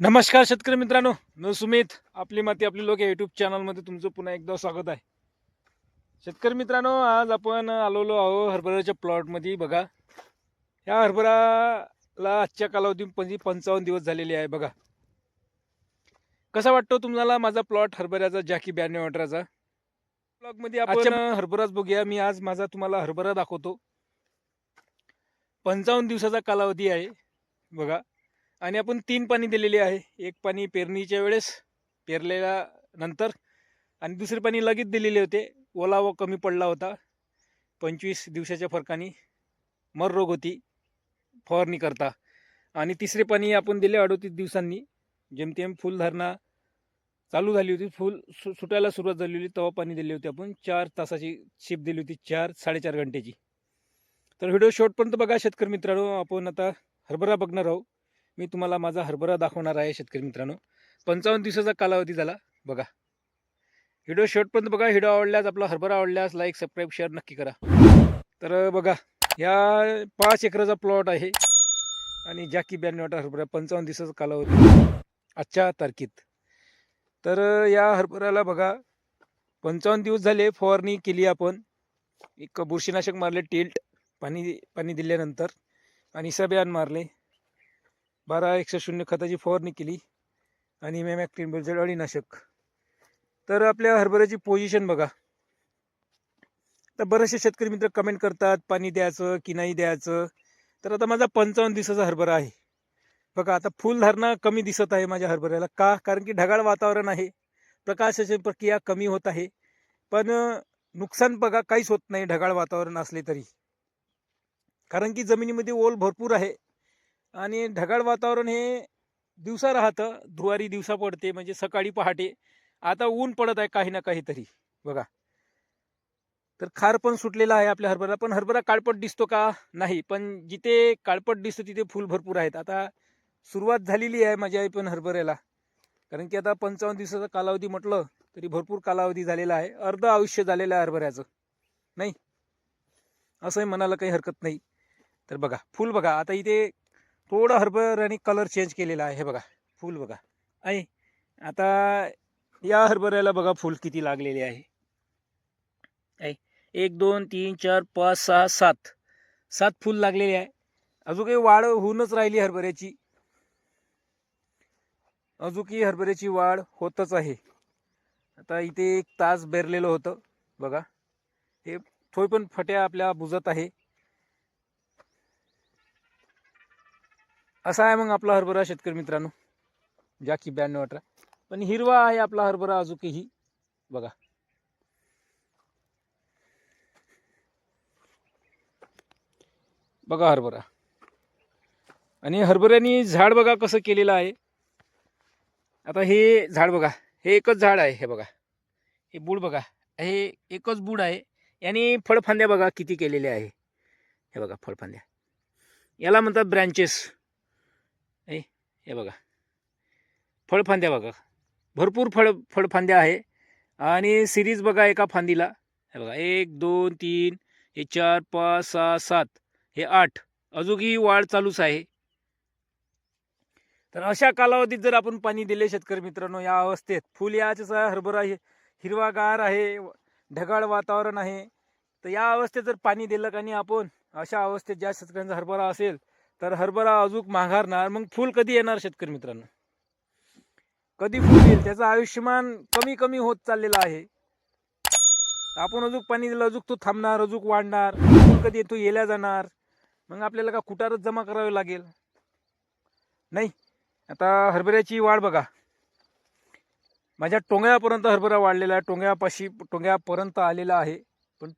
नमस्कार शेतकरी मित्रांनो. मी सुमित आपली माती आपली लोक या युट्यूब चॅनलमध्ये तुमचं पुन्हा एकदा स्वागत आहे. शेतकरी मित्रांनो आज आपण आलेलो आहो हरभऱ्याच्या प्लॉटमध्ये बघा या हरभराला आजच्या कालावधीमध्ये पंचावन्न दिवस झालेले आहे बघा. कसा वाटतो तुम्हाला माझा प्लॉट हरभऱ्याचा जॅकी ब्याण्णव अठराचा ब्लॉगमध्ये आपण हरभराच बघूया. मी आज माझा तुम्हाला हरभरा दाखवतो. पंचावन्न दिवसाचा कालावधी आहे. बघा आणि आपण तीन पाणी दिलेली आहे. एक पाणी पेरणीच्या वेळेस पेरलेल्या नंतर आणि दुसरे पाणी लगेच दिलेले होते. ओलावा कमी पडला होता. पंचवीस दिवसाच्या फरकाने मर रोग होती. फवारणी करता. आणि तिसरे पाणी आपण दिले अडोतीस दिवसांनी. जेमतेम फुल धरणा चालू झाली होती. फुल सु सुटायला सुरुवात झाली होती. तेव्हा पाणी दिले होते आपण. चार तासाची शिप दिली होती. चार साडेचार घंटेची तर व्हिडिओ शॉर्टपर्यंत बघा शेतकरी मित्रांनो. आपण आता हरभरा बघणार आहोत. मी तुम्हाला माझा हरभरा दाखवणार आहे शेतकरी मित्रांनो. पंचावन्न दिवसाचा कालावधी झाला बघा. व्हिडिओ शेवटपर्यंत बघा व्हिडिओ आवडल्यास आपला हरभरा आवडल्यास लाईक सबस्क्राईब शेअर नक्की करा. तर बघा या पाच एकराचा प्लॉट आहे. आणि जॅकी ब्याण्णव हरभरा पंचावन्न दिवसाचा कालावधी. आजच्या तारखेत. तर या हरभऱ्याला बघा पंचावन्न दिवस झाले फवारणी केली आपण. एक बुरशीनाशक मारले टिल्ट पाणी पाणी दिल्यानंतर. आणि सब्यान मारले. बारा एकशे शून्य खताची फवारणी केली आणि मॅमॅक्टिन बेलझेड अळीनाशक. तर आपल्या हरभऱ्याची पोझिशन बघा. तर बरेचसे शेतकरी मित्र कमेंट करतात पाणी द्यायचं की नाही द्यायचं? तर आता माझा पंचावन्न दिवसाचा हरभरा आहे. बघा आता फुलधारणा कमी दिसत आहे माझ्या हरभऱ्याला. का? कारण की ढगाळ वातावरण आहे. प्रकाशाची प्रक्रिया कमी होत आहे. पण नुकसान बघा काहीच होत नाही ढगाळ वातावरण असले तरी. कारण की जमिनीमध्ये ओल भरपूर आहे. आणि ढगाळ वातावरण हे दिवसा राहतं धुवारी दिवसा पडते म्हणजे सकाळी पहाटे. आता ऊन पडत आहे काही ना काहीतरी बघा. तर खार पण सुटलेला आहे आपल्या हरभरा पण हरभरा काळपट दिसतो का? नाही पण जिथे काळपट दिसतो तिथे फुल भरपूर आहेत. आता सुरुवात झालेली आहे माझ्या पण हरभऱ्याला. कारण की आता पंचावन्न दिवसाचा कालावधी म्हटलं तरी भरपूर कालावधी झालेला आहे. अर्ध आयुष्य झालेलं आहे हरभऱ्याचं. नाही? असंही म्हणायला काही हरकत नाही. तर बघा फुल बघा. आता इथे थोडं हरभऱ्याने कलर चेंज केलेला आहे हे बघा फूल बघा. आहे आता या हरभऱ्याला बघा फूल किती लागलेले आहे. आहे एक दोन तीन चार पाच सहा सात. सात फूल लागलेले आहे. अजून काही वाढ होऊनच राहिली हरभऱ्याची. अजूनही हरभऱ्याची वाढ होतच आहे. आता इथे एक तास बेरलेलं होतं बघा. हे थोडी पण फट्या आपल्या बुजत आहे. असा आहे मग आपला हरभरा शेतकरी मित्रांनो. जाकी ब्याण्णव अठरा. पण हिरवा आहे आपला हरभरा अजूकही बघा. बघा हरभरा. आणि हरभऱ्याने झाड बघा कसं केलेलं आहे. आता हे झाड बघा. हे एकच झाड आहे हे बघा. हे बूड बघा. हे एकच बूड आहे. याने फळफांद्या बघा किती केलेल्या आहे. हे बघा फळफांद्या. याला म्हणतात ब्रँचेस हे बघा. फळफांद्या बघा. भरपूर फळ फळफांद्या आहे. आणि सिरीज बघा एका फांदीला. हे बघा. एक दोन तीन हे चार पाच सहा सात हे आठ. अजूनही वाढ चालूच आहे. तर अशा कालावधीत जर आपण पाणी दिले शेतकरी मित्रांनो या अवस्थेत फुल याचा हरभरा हिरवागार आहे ढगाळ वातावरण आहे. तर या अवस्थेत जर पाणी दिलं आणि आपण अशा अवस्थेत ज्या शेतकऱ्यांचा हरभरा असेल तर हरभरा अजून माघारणार. मग फुल कधी येणार शेतकरी मित्रांनो? कधी फुल येईल? त्याचं आयुष्यमान कमी कमी होत चाललेलं आहे. आपण अजूक पाणी दिलं अजून तो थांबणार अजूक वाढणार. फुल कधी तो येल्या जाणार. मग आपल्याला का कुटारच जमा करावे लागेल? नाही. आता हरभऱ्याची वाढ बघा. माझ्या टोंगळ्यापर्यंत हरभरा वाढलेला आहे. टोंगळ्यापाशी टोंग्यापर्यंत आलेला आहे. पण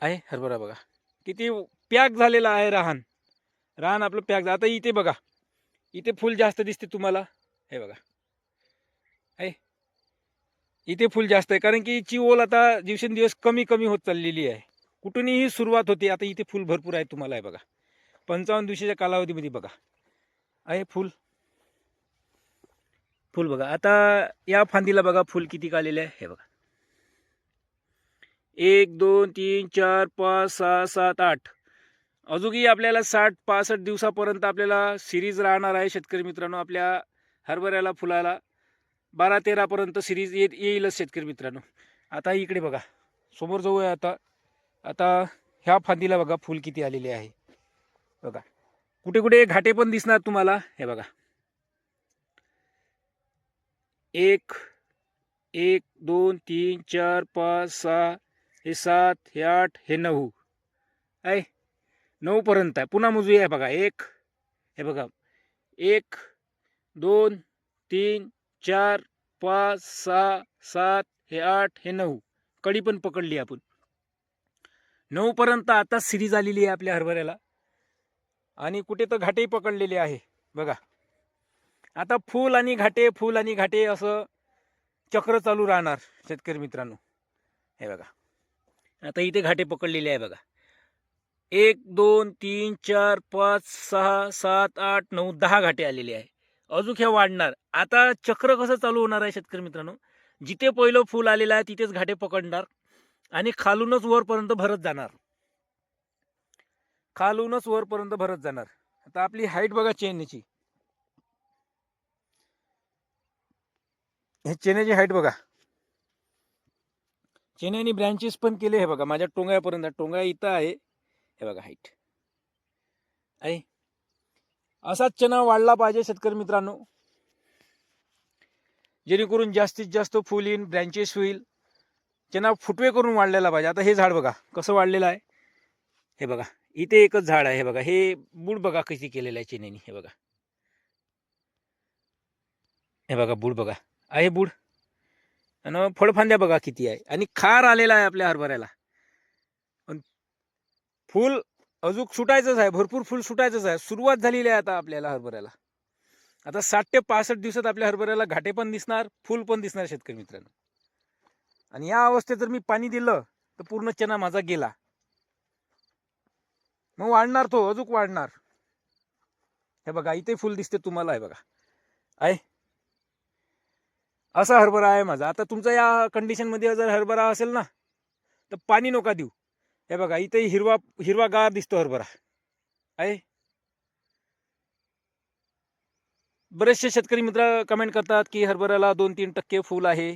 आहे हरभरा बघा. किती पॅक झालेला आहे राहण राहण आपलं पॅक आता इथे बघा. इथे फुल जास्त दिसते तुम्हाला. हे बघा. आहे इथे फुल जास्त आहे. कारण की ची ओल आता दिवसेंदिवस कमी कमी होत चाललेली आहे. कुठूनही सुरुवात होते आता इथे फुल भरपूर आहे तुम्हाला आहे बघा. पंचावन्न दिवसाच्या कालावधीमध्ये बघा. आहे फुल. फुल बघा. आता या फांदीला बघा फुल किती आलेले आहे. हे बघा. एक दोन तीन चार पाच सहा सात आठ. अजूनही आपल्याला साठ पासष्ट दिवसापर्यंत आपल्याला सिरीज राहणार आहे शेतकरी मित्रांनो आपल्या हरभऱ्याला फुलाला. बारा तेरापर्यंत सिरीज येत येईलच शेतकरी मित्रांनो. आता इकडे बघा समोर जाऊ आहे आता. आता ह्या फांदीला बघा फूल किती आलेले आहे. बघा कुठे कुठे घाटे पण दिसणार तुम्हाला. हे बघा. एक एक दोन तीन चार पाच सहा हे सात हे आठ हे नऊ. आहे नऊपर्यंत आहे. पुन्हा मोजूया. हे बघा एक हे बघा. एक दोन तीन चार पाच सहा सात हे आठ हे नऊ. कडी पण पकडली आपण. नऊपर्यंत आता सिरीज आलेली आहे आपल्या हरभऱ्याला. आणि कुठे तर घाटेही पकडलेले आहे. बघा. आता फूल आणि घाटे फूल आणि घाटे असं चक्र चालू राहणार शेतकरी मित्रांनो. हे बघा. आता इथे घाटे पकडलेले आहे बघा. एक दोन तीन चार पाच सहा सात आठ नऊ दहा घाटे आलेले आहे. अजून ह्या वाढणार. आता चक्र कसं चालू होणार आहे शेतकरी मित्रांनो? जिथे पहिलं फूल आलेलं आहे तिथेच घाटे पकडणार आणि खालूनच वरपर्यंत भरत जाणार. खालूनच वरपर्यंत भरत जाणार. आता आपली हाईट बघा चेन्नईची. हे चेन्याची हाईट बघा. चेन्यानी ब्रँचेस पण केले हे बघा. माझ्या टोंगापर्यंत टोंगा इथं आहे. हे बघा हाईट आहे असाच चना वाढला पाहिजे शेतकरी मित्रांनो. जेणेकरून जास्तीत जास्त फुल येईन ब्रँचेस होईल. चणा फुटवे करून वाढलेला पाहिजे. आता हे झाड बघा कसं वाढलेलं आहे. हे बघा इथे एकच झाड आहे हे बघा. हे बूड बघा कशी केलेलं आहे चेन्यानी हे बघा. हे बघा बूड बघा. आहे बूड. आणि फळफांद्या बघा किती आहे. आणि खार आलेला आहे आपल्या हरभऱ्याला. फूल अजून सुटायचंच आहे भरपूर फुल सुटायचंच आहे. सुरुवात झालेली आहे आता आपल्याला हरभऱ्याला. आता साठ ते पासष्ट दिवसात आपल्या हरभऱ्याला घाटे पण दिसणार फुल पण दिसणार शेतकरी मित्रांनो. आणि या अवस्थेत जर मी पाणी दिलं तर पूर्ण चना माझा गेला. मग वाढणार तो अजून वाढणार. हे बघा इथे फुल दिसते तुम्हाला आहे बघा. आहे. असा हरभरा आहे माझा. आता तुमचा या कंडिशनमध्ये जर हरभरा असेल ना तर पाणी नका देऊ. हे बघा इथे हिरवा हिरवा गार दिसतो हरभरा. आहे? बरेचसे शेतकरी मित्र कमेंट करतात की हरभऱ्याला दोन तीन टक्के फूल आहे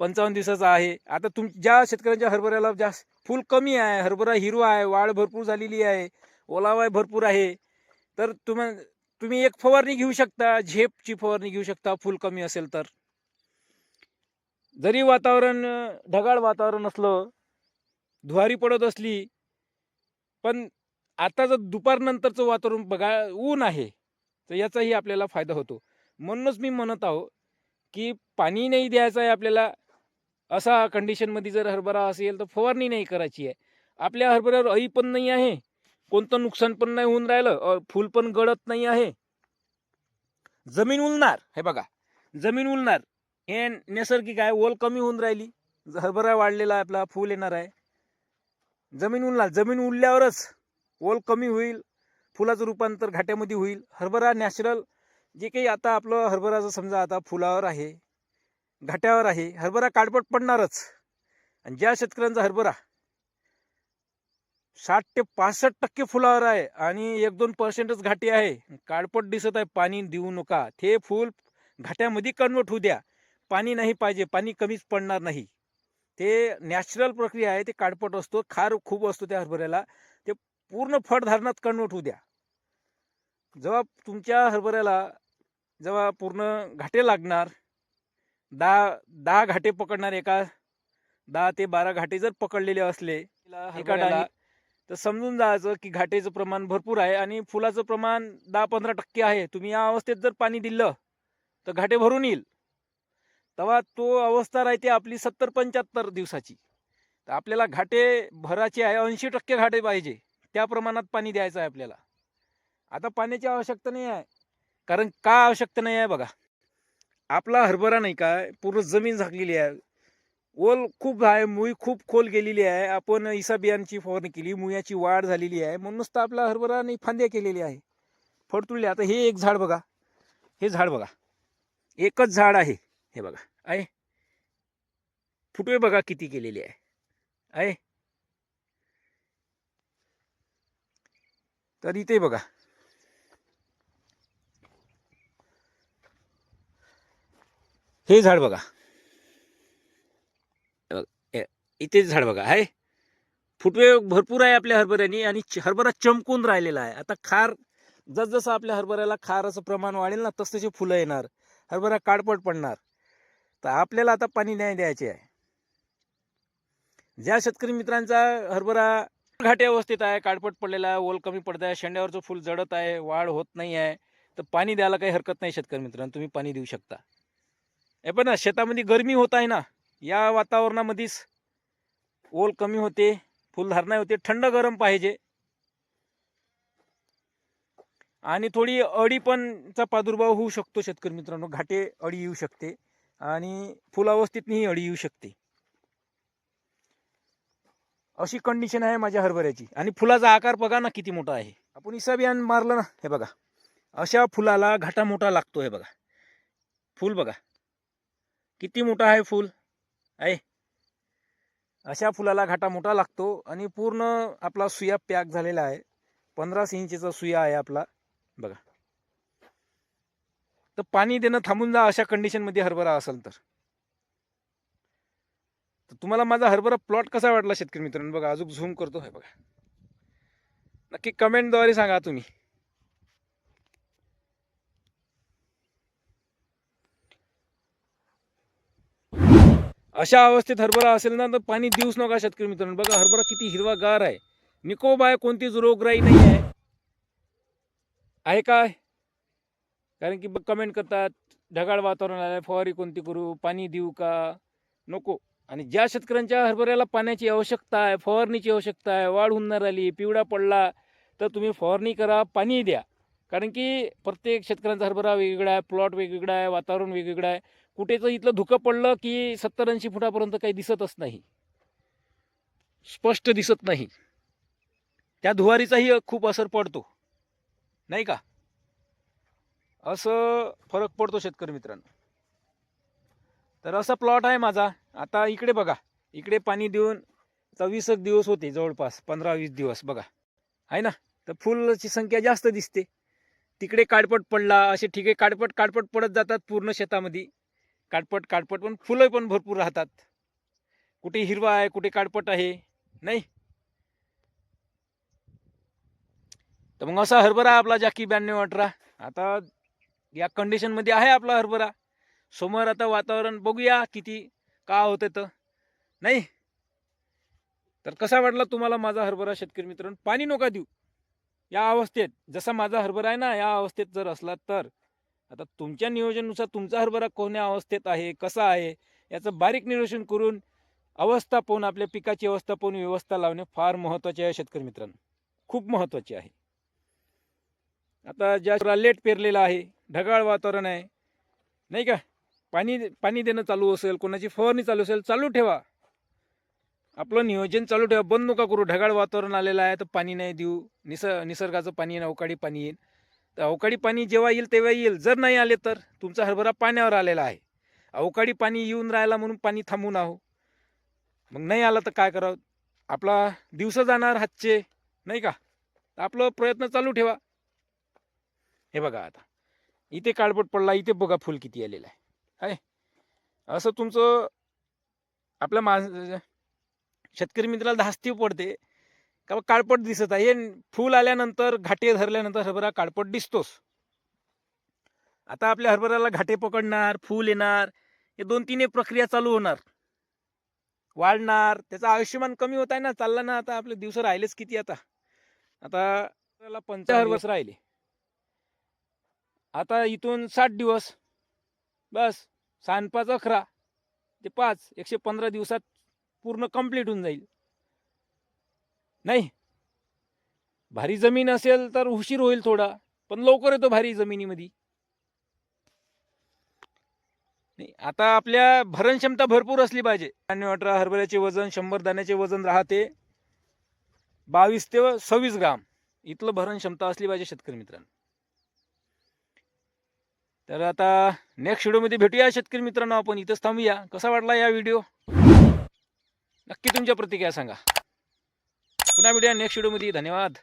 पंचावन्न दिवसाचा आहे. आता तुम ज्या शेतकऱ्यांच्या हरभऱ्याला जास्त फूल कमी आहे हरभरा हिरवा आहे वाढ भरपूर झालेली आहे ओलावा भरपूर आहे तर तुम्हा तुम्ही एक फवारणी घेऊ शकता झेपची फवारणी घेऊ शकता फूल कमी असेल तर. जरी वातावरण ढगाळ वातावरण असलं धुवारी पडत असली पण आता जर दुपारनंतरचं वातावरण बघा ऊन आहे तर याचाही आपल्याला फायदा होतो. म्हणूनच मी म्हणत आहो की पाणी नाही द्यायचं आहे आपल्याला असा कंडिशनमध्ये जर हरभरा असेल तर फवारणी नाही करायची आहे. आपल्या हरभऱ्यावर अळी पण नाही आहे कोणतं नुकसान पण नाही होऊन राहिलं फूल पण गळत नाही आहे. जमीन उलणार हे बघा जमीन उलणार हे नैसर्गिक आहे ओल कमी होऊन राहिली हरभरा वाढलेला आहे आपला फूल येणार आहे. जमीन उलणार जमीन उरल्यावरच ओल कमी होईल फुलाचं रूपांतर घाट्यामध्ये होईल. हरभरा नॅचरल जे काही आता आपलं हरभराचं समजा आता फुलावर आहे घाट्यावर आहे हरभरा काळपट पडणारच. आणि ज्या शेतकऱ्यांचा हरभरा साठ ते पासष्ट टक्के फुलावर आहे आणि एक दोन पर्सेंटच घाटी आहे काळपट दिसत आहे पाणी देऊ नका. ते फूल घाट्यामध्ये कन्वर्ट होऊ द्या. पाणी नाही पाहिजे पाणी कमीच पडणार नाही. ते नॅचरल प्रक्रिया आहे ते काळपट असतो खार खूप असतो त्या हरभऱ्याला. ते पूर्ण फळधारणात कन्वर्ट होऊ द्या. जेव्हा तुमच्या हरभऱ्याला जेव्हा पूर्ण घाटे लागणार दहा दहा घाटे पकडणार एका दहा ते बारा घाटे जर पकडलेले असले एका तर समजून जायचं की घाटेचं प्रमाण भरपूर आहे आणि फुलाचं प्रमाण दहा पंधरा टक्के आहे. तुम्ही या अवस्थेत जर पाणी दिलं तर घाटे भरून येईल. तेव्हा तो अवस्था राहते आपली सत्तर पंच्याहत्तर दिवसाची. तर आपल्याला घाटे भराचे आहे ऐंशी टक्के घाटे पाहिजे. त्या प्रमाणात पाणी द्यायचं आहे आपल्याला. आता पाण्याची आवश्यकता नाही आहे. कारण का आवश्यकता नाही आहे बघा. आपला हरभरा नाही का पूर्ण जमीन झाकलेली आहे. ओल खूप आहे मुळी खूप खोल गेलेली आहे. आपण इसा बियांची फवारणी केली मुळ्याची वाढ झालेली आहे. म्हणूनच तर आपला हरभरा नाही फांद्या केलेली आहे. फडतुळले आता हे एक झाड बघा. हे झाड बघा. एकच झाड आहे. हे बघा. आहे फुटवे बघा किती केलेली आहे. आहे तर इथे बघा. हे झाड बघा. इथेच बघा, झाड बघा. आहे फुटवे भरपूर आहे आपल्या हरभऱ्याने आणि हरभरा चमकून राहिलेला आहे. आता खार जसजसं आपल्या हरभऱ्याला खाराचं प्रमाण वाढेल ना तस तसे फुलं येणार. हरभरा काळपट पडणार. तर आपल्याला आता पाणी नाही द्यायचे आहे. ज्या शेतकरी मित्रांचा हरभरा घाटे अवस्थेत आहे काळपट पडलेला आहे ओल कमी पडत आहे शेंड्यावरचं फुल जडत आहे वाढ होत नाही आहे तर पाणी द्यायला काही हरकत नाही शेतकरी मित्रांनो तुम्ही पाणी देऊ शकता. हे पण ना शेतामध्ये गरमी होत आहे ना या वातावरणामध्येच ओल कमी होते फुलधारणा होते थंड गरम पाहिजे. आणि थोडी अळी पण चा प्रादुर्भाव होऊ शकतो शेतकरी मित्रांनो घाटे अळी येऊ शकते. आणि फुलावस्थेतही अळी येऊ शकते. अशी कंडिशन आहे माझ्या हरभऱ्याची. आणि फुलाचा आकार बघा ना किती मोठा आहे. आपण इसाबियान मारलं ना हे बघा. अशा फुलाला घाटा मोठा लागतो हे बघा. फुल बघा. किती मोठा आहे फुल? आहे अशा फुलाला घाटा मोठा लागतो आणि पूर्ण आपला सुया पॅक झालेला आहे. पंधरा इंचीचा सुया आहे आपला. बघा. तर पाणी देणं थांबून जा अशा कंडिशनमध्ये हरभरा असेल तर. तर तुम्हाला माझा हरभरा प्लॉट कसा वाटला शेतकरी मित्रांनो? बघा अजून झूम करतो हे बघा. नक्की कमेंटद्वारे सांगा तुम्ही. अशा अवस्थेत हरभरा असेल ना तर पाणी देऊच नका शेतकरी मित्रांनो. बघा हरभरा किती हिरवागार आहे. निकोब आहे कोणतीच रोगराई नाही आहे आहे काय? कारण की कमेंट करतात ढगाळ वातावरण आहे फवारी कोणती करू पाणी देऊ का? नको. आणि ज्या शेतकऱ्यांच्या हरभऱ्याला पाण्याची आवश्यकता आहे फवारणीची आवश्यकता आहे वाढ होऊन नाही राहिली पिवळा पडला तर तुम्ही फवारणी करा पाणी द्या. कारण की प्रत्येक शेतकऱ्यांचा हरभरा वेगवेगळा आहे प्लॉट वेगवेगळा आहे वातावरण वेगवेगळं आहे. कुठेचं इथलं धुकं पडलं की सत्तर ऐंशी फुटापर्यंत काही दिसतच नाही. स्पष्ट दिसत नाही. त्या धुवारीचाही खूप असर पडतो. नाही का? असं फरक पडतो शेतकरी मित्रांनो. तर असा प्लॉट आहे माझा. आता इकडे बघा. इकडे पाणी देऊन आता एक दिवस होते जवळपास. पंधरा वीस दिवस बघा. आहे ना? तर फुलाची संख्या जास्त दिसते. तिकडे काडपट पडला असे ठिके काडपट काडपट पडत जातात पूर्ण शेतामध्ये. काडपट काडपट पण फुलं पण भरपूर राहतात. कुठे हिरवा आहे कुठे काडपट आहे नाही? तर मग असा हरभरा आपला जाकी ब्याण्णव अठरा. आता या कंडिशनमध्ये आहे आपला हरभरा. समोर आता वातावरण बघूया किती का होतं तर. नाही? तर कसा वाटला तुम्हाला माझा हरभरा शेतकरी मित्रांनो? पाणी नका देऊ. या अवस्थेत जसा माझा हरभरा आहे ना या अवस्थेत जर असला तर. आता तुमच्या नियोजनानुसार तुमचा हरभरा कोण्या अवस्थेत आहे कसा आहे याचं बारीक निरीक्षण करून अवस्था पाहून आपल्या पिकाची अवस्था पाहून व्यवस्था लावणे फार महत्त्वाचे आहे शेतकरी मित्रांनो. खूप महत्त्वाचे आहे. आता ज्या लेट पेरलेला आहे ढगाळ वातावरण आहे नाही का? पाणी पाणी देणं चालू असेल कोणाची फवारणी चालू असेल चालू ठेवा. आपलं नियोजन चालू ठेवा. बंद नका करू. ढगाळ वातावरण आलेलं आहे तर पाणी नाही देऊ. निस निसर्गाचं पाणी येईल अवकाळी पाणी येईल. तर अवकाळी पाणी जेव्हा येईल तेव्हा येईल. जर नाही आले तर तुमचा हरभरा पाण्यावर आलेला आहे. अवकाळी पाणी येऊन राहिला म्हणून पाणी थांबून आहो मग नाही आलं तर काय करावं? आपला दिवस जाणार हातचे नाही का? तर आपलं प्रयत्न चालू ठेवा. हे बघा आता. इथे काळपट पडला इथे बघा फुल किती आलेलं आहे. असं तुमचं आपल्या मा शेतकरी मित्राला धास्ती पडते. का काळपट दिसत आहे. हे फूल आल्यानंतर घाटे धरल्यानंतर हरभरा काळपट दिसतोच. आता आपल्या हरभऱ्याला घाटे पकडणार फूल येणार हे दोन तीन प्रक्रिया चालू होणार. वाढणार त्याचं आयुष्यमान कमी होत आहे ना चालला ना आता आपले दिवस राहिलेच किती आता. आता त्याला पंचाहत्तर वर्ष राहिले. आता इथून साठ दिवस. बस सान पाच अकरा ते पाच एकशे पंधरा दिवसात पूर्ण कंप्लीट होऊन जाईल. नाही. भारी जमीन असेल तर उशीर होईल थोडा पण लवकर येतो भारी जमिनीमध्ये. नाही आता आपल्या भरण क्षमता भरपूर असली पाहिजे. आणि अठरा हरभऱ्याचे वजन शंभर दाण्याचे वजन राहते. बावीस ते सव्वीस ग्राम. इथलं भरण क्षमता असली पाहिजे शेतकरी मित्रांनो. तर आता नेक्स्ट व्हिडिओमध्ये भेटूया शेतकरी मित्रांनो आपण. इथंच थांबूया. कसा वाटला या व्हिडिओ नक्की तुमच्या प्रतिक्रिया सांगा. पुन्हा भेटूया नेक्स्ट व्हिडिओमध्ये धन्यवाद.